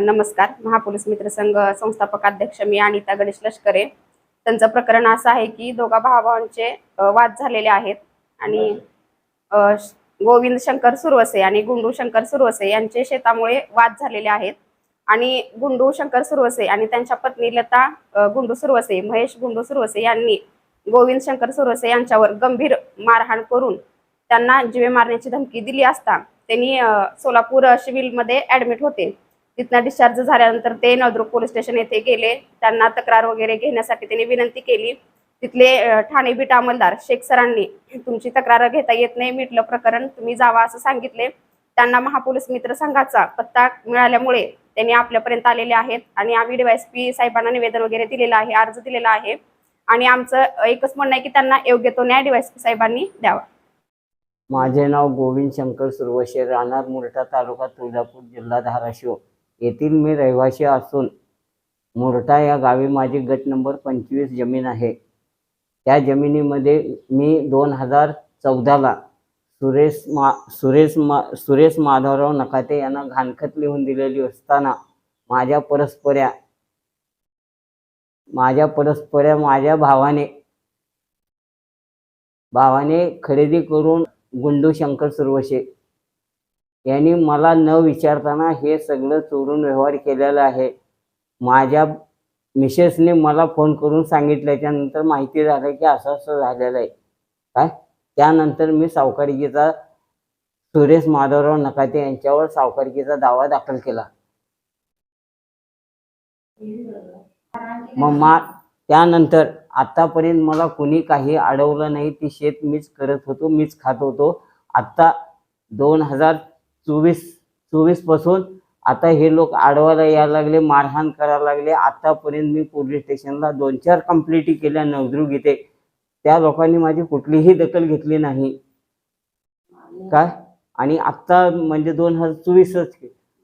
नमस्कार. महापोलीस मित्र संघ संस्थापक अध्यक्ष मी अनिता गणेश लष्करे. त्यांचं प्रकरण असं आहे की दोघा भावांचे वाद झालेले आहेत आणि गोविंद शंकर सुरवसे आणि गुंडू शंकर सुरवसे यांचे शेतामुळे वाद झालेले आहेत. आणि गुंडू शंकर सुरवसे आणि त्यांच्या पत्नी लता गुंडू सुरवसे महेश गुंडू सुरवसे यांनी गोविंद शंकर सुरवसे यांच्यावर गंभीर मारहाण करून त्यांना जीवे मारण्याची धमकी दिली असता त्यांनी सोलापूर सिव्हिलमध्ये ऍडमिट होते. तिथनं डिस्चार्ज झाल्यानंतर ते नवदुर्ग पोलीस स्टेशन येथे गेले. त्यांना तक्रार वगैरे घेण्यासाठी त्यांनी विनंती केली. तिथले ठाणे बीट अंमलदार शेख सरांनी तुमची तक्रार घेता येत नाही मिटलं प्रकरण तुम्ही जावा असं सांगितले. त्यांना महापोलीस मित्र संघाचा पत्ता मिळाल्यामुळे त्यांनी आपल्यापर्यंत आलेले आहेत आणि आम्ही डीवायएसपी साहेबांना निवेदन वगैरे दिलेलं आहे अर्ज दिलेला आहे. आणि आमचं एकच म्हणणं आहे की त्यांना योग्य तो न्याय डीवायएसपी साहेबांनी द्यावा. माझे नाव गोविंद शंकर सुरवशे राहणार मुरटा तालुका तुळजापूर जिल्हा धाराशिव. येथील मी रहिवासी असून मुरटा या गावी माझी गट नंबर पंचवीस जमीन आहे. त्या जमिनीमध्ये मी दोन हजार चौदाला सुरेश मा सुरेश मा सुरेश माधवराव नकाते यांना घाणखत लिहून दिलेली असताना माझ्या परस्पऱ्या माझ्या परस्पऱ्या माझ्या भावाने भावाने खरेदी करून गुंडू शंकर सुरवशे यांनी मला न विचारताना हे सगळं चोरून व्यवहार केलेला आहे. माझ्या मिसेसने मला फोन करून सांगितल्याच्यानंतर माहिती झालं की असं असं झालेलं आहे. काय? त्यानंतर मी सावकारिकीचा सुरेश माधवराव नकाते यांच्यावर सावकारिकीचा दावा दाखल केला. मग मा त्यानंतर आतापर्यंत मला कोणी काही अडवलं नाही. ती शेत मीच करत होतो मीच खात होतो. आत्ता दोन हजार चोवीस चोवीसपासून आता हे लोक आडवायला यायला लागले मारहाण करायला लागले. आतापर्यंत मी पोलीस स्टेशनला दोन चार कंप्लेंटी केल्या नवदुर्ग इथे. त्या लोकांनी माझी कुठलीही दखल घेतली नाही. काय? आणि आत्ता म्हणजे दोन हजार चोवीसच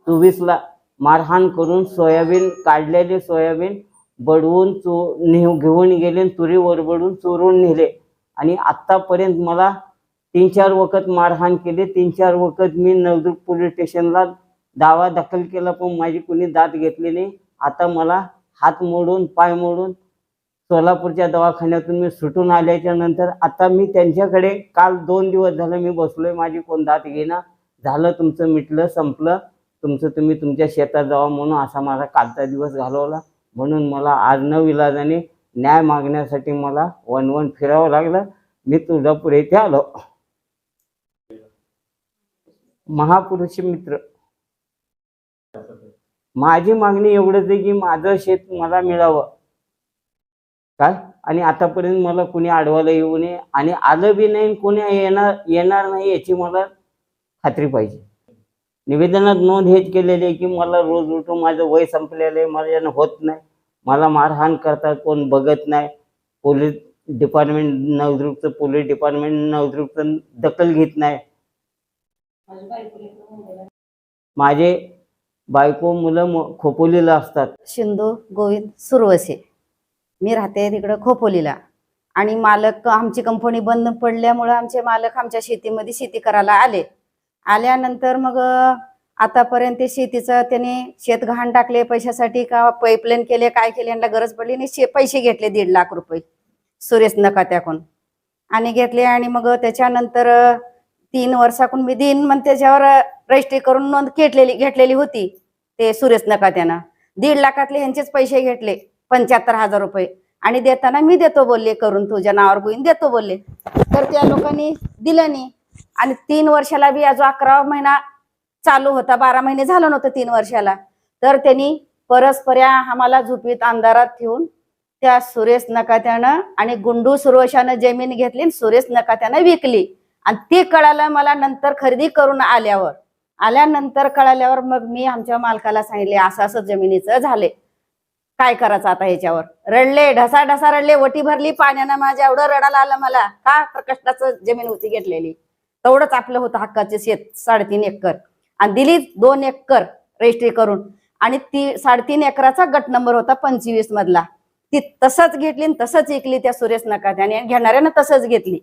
चोवीसला मारहाण करून सोयाबीन काढलेले सोयाबीन बडवून चो नेऊ घेऊन गेले आणि तुरी वरबडून चोरून नेले. आणि आत्तापर्यंत मला तीन चार वखत मारहाण केली. तीन चार वखत मी नवदुर्ग पोलीस स्टेशनला दावा दाखल केला पण माझी कुणी दाद घेतली नाही. आता मला हात मोडून पाय मोडून सोलापूरच्या दवाखान्यातून मी सुटून आल्याच्यानंतर आता मी त्यांच्याकडे काल दोन दिवस झालं मी बसलोय. माझी कोण दात घेईना. झालं तुमचं मिटलं संपलं. तुमचं तुम्ही तुमच्या शेतात जावा म्हणून असा माझा कालचा दिवस घालवला. म्हणून मला आज न विलाजाने न्याय मागण्यासाठी मला वन वन फिरावं लागलं. मी तुळजापूर येथे आलो. महापुरुष मित्र. माझी मागणी एवढंच आहे की माझं शेत मला मिळावं. काय? आणि आतापर्यंत मला कोणी अडवायला येऊ नये आणि आलं बी नाही कोणी येणार येणार नाही याची मला खात्री पाहिजे. निवेदनात नोंद हेच केलेली आहे की मला रोज उठून माझं वय संपलेलं आहे माझ्यानं होत नाही. मला मारहाण करतात कोण बघत नाही. पोलीस डिपार्टमेंट नवदुर्गचं पोलीस डिपार्टमेंट नवदुर्गचं दखल घेत नाही. माझे बायको मुलं खोपोलीला असतात. शिंदू गोविंद सुरवसे. मी राहते तिकडं खोपोलीला. आणि मालक आमची कंपनी बंद पडल्यामुळं आमचे मालक आमच्या शेतीमध्ये शेती करायला आले. आल्यानंतर मग आतापर्यंत ते शेतीचं त्याने शेत घाण टाकले पैशासाठी का पाईपलाईन केले काय केले यांना गरज पडली आणि शे पैसे घेतले दीड लाख रुपये. सुरेश नकात्याकून आणि घेतले आणि मग त्याच्यानंतर तीन वर्षाकून मी दिन मग त्याच्यावर रजिस्ट्री करून नोंद घेतलेली घेतलेली होती. ते सुरेश नकात्यानं दीड लाखातले ह्यांचेच पैसे घेतले पंच्याहत्तर हजार रुपये. आणि देताना मी देतो बोलले करून तुझ्या नावावर गुईन देतो बोलले. तर त्या लोकांनी दिलं नाही. आणि तीन वर्षाला बी अजून अकरा महिना चालू होता बारा महिने झालं नव्हतं तीन वर्षाला. तर त्यांनी परस्पऱ्या आम्हाला झोपीत अंधारात ठेवून त्या सुरेश नकात्यानं आणि गुंडू सुरोशानं जमीन घेतली आणि सुरेश नकात्यानं विकली. आणि ते कळालं मला नंतर खरेदी करून आल्यावर. आल्यानंतर कळाल्यावर मग मी आमच्या मालकाला सांगितले असं असं जमिनीचं झाले. काय करायचं आता ह्याच्यावर? रडले ढसा ढसा रडले वटी भरली पाण्यानं माझ्या एवढं रडायला आलं मला. का तर कष्टाचं जमीन होती घेतलेली? तेवढंच आपलं होतं हक्काचे शेत साडेतीन एकर. आणि दिली दोन एकर रजिस्ट्री करून. आणि ती साडेतीन एकराचा गट नंबर होता पंचवीस मधला ती तसंच घेतली आणि तसंच ऐकली त्या सुरेश नकात्याने. आणि घेणाऱ्यानं तसंच घेतली.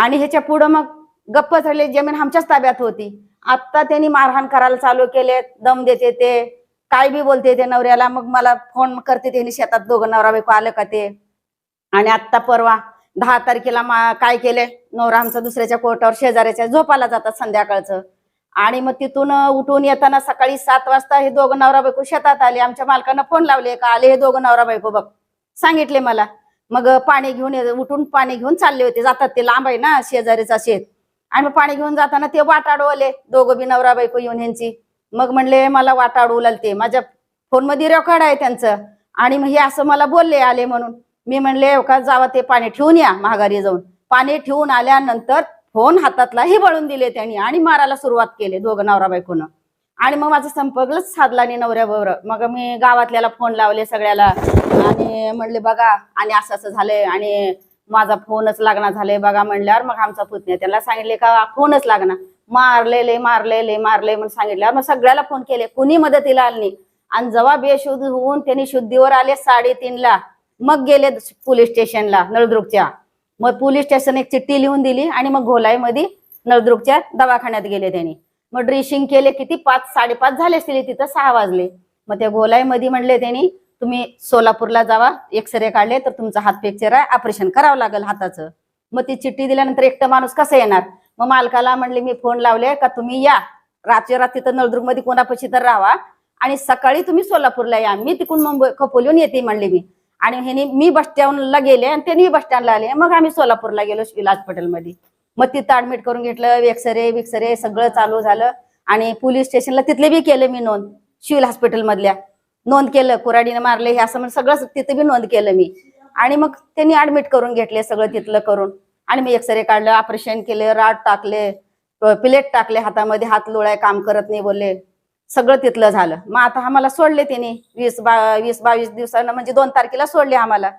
आणि ह्याच्या पुढं मग गप्प झाले जमीन आमच्याच ताब्यात होती. आत्ता त्यांनी मारहाण करायला चालू केले दम देते ते काय बी बोलते ते नवऱ्याला मग मला फोन करते त्यांनी शेतात दोघं नवरा बायको आलं का ते. आणि आत्ता परवा दहा तारखेला मा काय केले नवरा आमचा दुसऱ्याच्या कोर्टावर शेजाऱ्याच्या झोपाला जातात संध्याकाळचं. आणि मग तिथून उठून येताना सकाळी सात वाजता हे दोघं नवरा बायको शेतात आले आमच्या मालकांना फोन लावले का आले हे दोघं नवरा बायको बघ. सांगितले मला. मग पाणी घेऊन उठून पाणी घेऊन चालले होते. जातात ते लांब आहे ना शेजारीचा शेत. आणि मग पाणी घेऊन जाताना ते वाट अडवले. दोघं बी नवरा बायको येऊन यांची मग म्हणले मला वाट अडवू ते. माझ्या फोनमध्ये रेकॉर्ड आहे त्यांचं. आणि मग हे असं मला बोलले आले म्हणून. मी म्हणले का जावा ते पाणी ठेवून या महागारी जाऊन. पाणी ठेवून आल्यानंतर फोन हातातला हे दिले त्यांनी आणि मारायला सुरुवात केली दोघं नवरा बायकोनं. आणि मग माझा संपर्कच साधला आणि नवऱ्याबरोबर मग मी गावातल्याला फोन लावले सगळ्याला. आणि म्हणले बघा आणि असं असं झालंय. आणि माझा फोनच लागणार झाले बघा म्हणल्यावर मग आमचा पुतण्या त्याला सांगितले का फोनच लागणार मारलेले मारलेले मारले म्हणून सांगितलं मग सगळ्याला फोन केले. कुणी मदतीला आली नाही. आणि जेव्हा बेशुद्ध होऊन त्यांनी शुद्धीवर आले साडेतीनला मग गेले पोलीस स्टेशनला नळदुर्गच्या. मग पोलीस स्टेशन एक चिठ्ठी लिहून दिली आणि मग घोलाईमध्ये नळदुर्गच्या दवाखान्यात गेले त्यांनी. मग ड्रेसिंग केले किती पाच साडेपाच झाले असतील तिथं सहा वाजले. मग त्या गोलाईमध्ये म्हणले त्यांनी तुम्ही सोलापूरला जावा एक्सरे काढले तर तुमचा हात फ्रॅक्चर आहे ऑपरेशन करावं लागेल हाताचं. मग ती चिठ्ठी दिल्यानंतर एकटं माणूस कसं येणार? मग मालकाला म्हणले मी फोन लावले का तुम्ही या? रात्री रात्री तर नळदुर्गमध्ये कोणापाशी तर राहा. आणि सकाळी तुम्ही सोलापूरला या. मी तिकडून मुंबई खपोलीहून येते म्हणले मी. आणि ह्यानी मी बस स्टँडला गेले आणि त्यांनी बस स्टँडला आले. मग आम्ही सोलापूरला गेलो सिव्हिल पटेलमध्ये. मग तिथं ऍडमिट करून घेतलं एक्सरे विक्सरे सगळं चालू झालं. आणि पोलीस स्टेशनला तिथले बी केलं मी नोंद सिव्हिल हॉस्पिटल मधल्या नोंद केलं कुराडीने मारले हे असं म्हणजे सगळं तिथे बी नोंद केलं मी. आणि मग त्यांनी ऍडमिट करून घेतले सगळं तिथलं करून. आणि मी एक्सरे काढलं ऑपरेशन केले राड टाकले प्लेट टाकले हातामध्ये हात लोळाय काम करत नाही बोलले. सगळं तिथलं झालं. मग आता आम्हाला सोडले त्यांनी. वीस बा वीस बावीस दिवसानं म्हणजे दोन तारखेला सोडले आम्हाला.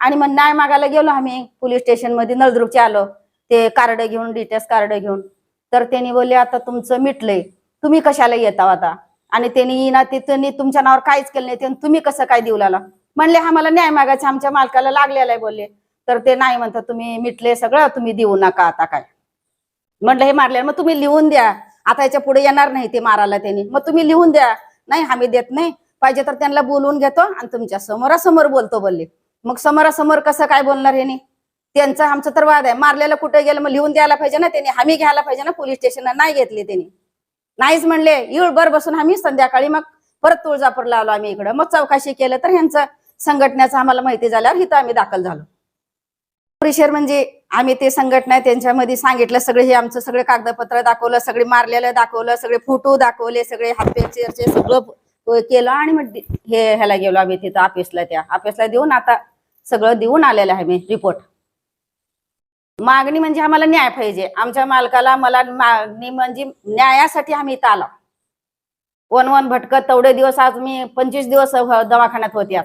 आणि मग न्याय मागायला गेलो आम्ही. पोलीस स्टेशनमध्ये नळदुर्गचे आलो. ते कार्ड घेऊन डिटेल्स कार्ड घेऊन. तर त्यांनी बोलले आता तुमचं मिटलंय. तुम्ही कशाला येता आता? आणि त्यांनी ना ते त्यांनी तुमच्या नावावर काहीच केलं नाही. त्यांनी तुम्ही कसं काय देऊ लागला म्हणले आम्हाला न्याय मागायचं. आमच्या मालकाला लागलेला आहे बोलले. तर ते नाही म्हणतात तुम्ही मिटले सगळं. तुम्ही देऊ नका आता काय. म्हणलं हे मारले. मग तुम्ही लिहून द्या. आता याच्यापुढे येणार नाही ते मारायला त्यांनी. मग तुम्ही लिहून द्या. नाही आम्ही देत नाही. पाहिजे तर त्यांना बोलवून घेतो आणि तुमच्या समोरासमोर बोलतो बोलले. मग समोरासमोर कसं काय बोलणार यांनी त्यांचा आमचा तर वाद आहे. मारलेलं कुठे गेलं मग लिहून द्यायला पाहिजे ना त्यांनी. हमी घ्यायला पाहिजे ना पोलीस स्टेशनला नाही घेतली त्यांनी. नाहीच म्हणले. इळभर बसून आम्ही संध्याकाळी मग परत तुळजापूरला आलो आम्ही इकडं. मग चौकशी केलं तर ह्यांचं संघटनेचं आम्हाला माहिती झाल्यावर इथं आम्ही दाखल झालो. परिसर म्हणजे आम्ही ते संघटना त्यांच्यामध्ये सांगितलं. सगळे हे आमचं सगळे कागदपत्र दाखवलं. सगळे मारलेलं दाखवलं. सगळे फोटो दाखवले. सगळे हातपेचे सगळं केलं आणि मग हे ह्याला गेलो आम्ही तिथं ऑफिसला त्या. ऑफिसला देऊन आता सगळं देऊन आलेलं आहे मी रिपोर्ट मागणी म्हणजे आम्हाला न्याय पाहिजे. आमच्या मालकाला मला मागणी म्हणजे न्यायासाठी आम्ही इथं आलो. वन वन भटकत तेवढे दिवस आज मी पंचवीस दिवस दवाखान्यात होते